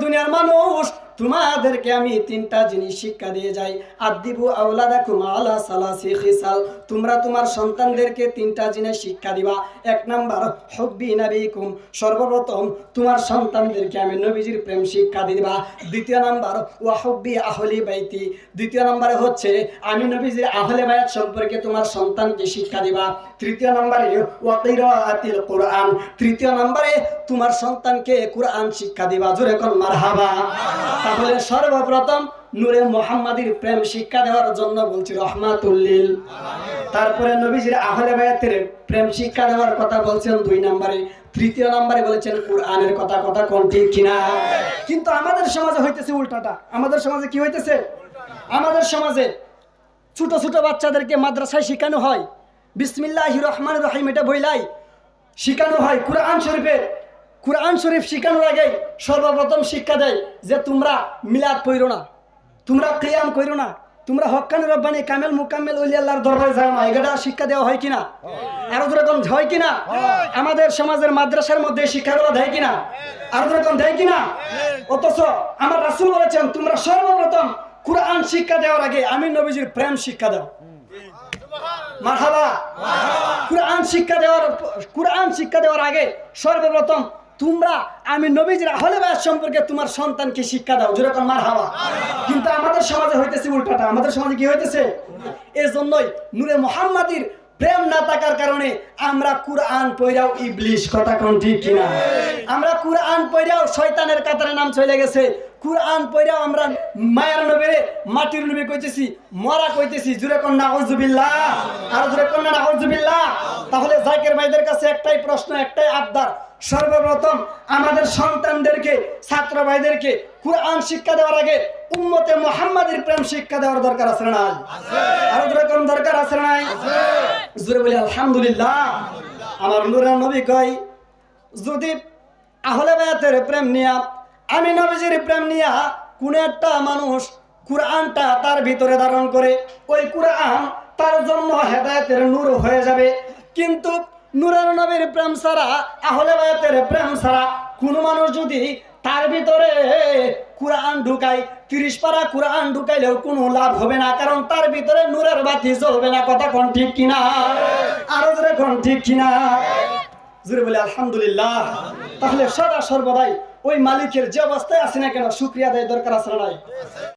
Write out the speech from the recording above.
দুনিয়ার মানুষ তোমাদেরকে আমি তিনটা জিনিস শিক্ষা দিয়ে যাই। আদিবু আওলাদাকুম আলা সালাসি খিসাল। তোমরা তোমার সন্তানদেরকে তিনটা জিনিস শিক্ষা দিবা। এক নাম্বার, হব্বি নাবিকুম। সর্বপ্রথম তোমার সন্তানদেরকে আমি নবীজির প্রেম শিক্ষা দিবা। দ্বিতীয় নাম্বার ওয়াহব্বি আহলি বাইতি। দ্বিতীয় নাম্বারে হচ্ছে, আমি নবীজির আহলে বায়াত সম্পর্কে তোমার সন্তানকে শিক্ষা দিবা। তৃতীয় নাম্বারে ওয়াকিরাতিল কোরআন। তৃতীয় নাম্বারে, তোমার সন্তানকে কোরআন শিক্ষা দিবা। জোরে কোন, মারহাবা। তাহলে সর্বপ্রথম নূরে মোহাম্মদীর প্রেম শিক্ষা দেওয়ার জন্য বলছি রহমাতুল্লিল। তারপরে নবীজির আহলে বায়াতের প্রেম শিক্ষা দেওয়ার কথা বলছেন দুই নম্বরে। তৃতীয় নম্বরে বলেছেন, কোরআনের কথা কথা কোন ঠিক কিনা? কিন্তু আমাদের সমাজে হইতেছে উল্টাটা। আমাদের সমাজে কি হইতেছে? আমাদের সমাজে ছোট ছোট বাচ্চাদেরকে মাদ্রাসায় শেখানো হয়। বিসমিল্লাহ রহমান রহিম এটা বইলাই। শেখানো হয় কোরআন শরীফের। কোরআন শরীফ শেখানোর আগে সর্বপ্রথম শিক্ষা দেয় যে তোমরা মিলাদ পড়ো না তোমরা কিয়াম করো না তোমরা হকানি রব্বানি কামেল মুকাম্মেল ওলি আল্লাহর দরবারে যাও না। এটা শিক্ষা দেওয়া হয় কিনা? আরও যেরকম হয় কিনা? আমাদের সমাজের মাদ্রাসার মধ্যে শিক্ষাগুলো দেয় কিনা? আরও যেরকম দেয় কিনা? অথচ আমার রাসূল বলেছেন তোমরা সর্বপ্রথম কোরআন শিক্ষা দেওয়ার আগে আমি নবীজির প্রেম শিক্ষা দাও। মারহাবা। কোরআন শিক্ষা দেওয়ার কোরআন শিক্ষা দেওয়ার আগে সর্বপ্রথম তোমরা, আমি নবীজির আহলে বায়াত সম্পর্কে তোমার সন্তানকে শিক্ষা দাও। যেরকম মার হাওয়া কিন্তু আমাদের সমাজে হইতেছে উল্টাটা। আমাদের সমাজে কি হইতেছে? এর জন্যই নূরে মোহাম্মদীর প্রেম না থাকার কারণে আমরা কুরআন পড়াও ইবলিশ। কথা কোন ঠিক কিনা? আমরা কুরআন পড়াও শয়তানের কাতারে নাম চলে গেছে। কুরআন পড়াও আমরা মায়ের নবীরে মাটির নবী কইতেছি, মরা কইতেছি। জুরে কোন, নাউজুবিল্লাহ। আর জুরে কোন, নাউজুবিল্লাহ। তাহলে জাকির ভাইদের কাছে একটাই প্রশ্ন, একটাই আবদার। সর্বপ্রথম আমাদের সন্তানদেরকে ছাত্র ভাইদেরকে কোরআন শিক্ষা দেওয়ার আগে উম্মতে মোহাম্মদের প্রেম শিক্ষা দেওয়ার দরকার আছে না আরও যেরকম দরকার আছে নাই? জোরে বলি, আলহামদুলিল্লাহ। আমার নুরের নবী কয়, যদি আহলে বায়াতের প্রেম নিয়া, আমি নবীজির প্রেম নিয়া কোন একটা মানুষ কোরআনটা তার ভিতরে ধারণ করে, ওই কোরআন তার জন্য হেদায়েতের নূর হয়ে যাবে। কিন্তু নূরের নবীর প্রেম ছাড়া, আহলে বায়াতের প্রেম ছাড়া কোন মানুষ যদি তার ভিতরে কোরআন ঢুকায়, তিরিশ পারা কোরআন ঢুকাইলেও কোনো লাভ হবে না, কারণ তার ভিতরে নূরের বাতি জ্বলবে না, কথা কোন ঠিক কিনা? আরও জোরে কোন ঠিক কিনা? জুড়ে বলে, আলহামদুলিল্লাহ। তাহলে সদা সর্বদাই ওই মালিকের যে অবস্থায় আছে না কেন, শুক্রিয়া দেয় দরকার আছে নাই?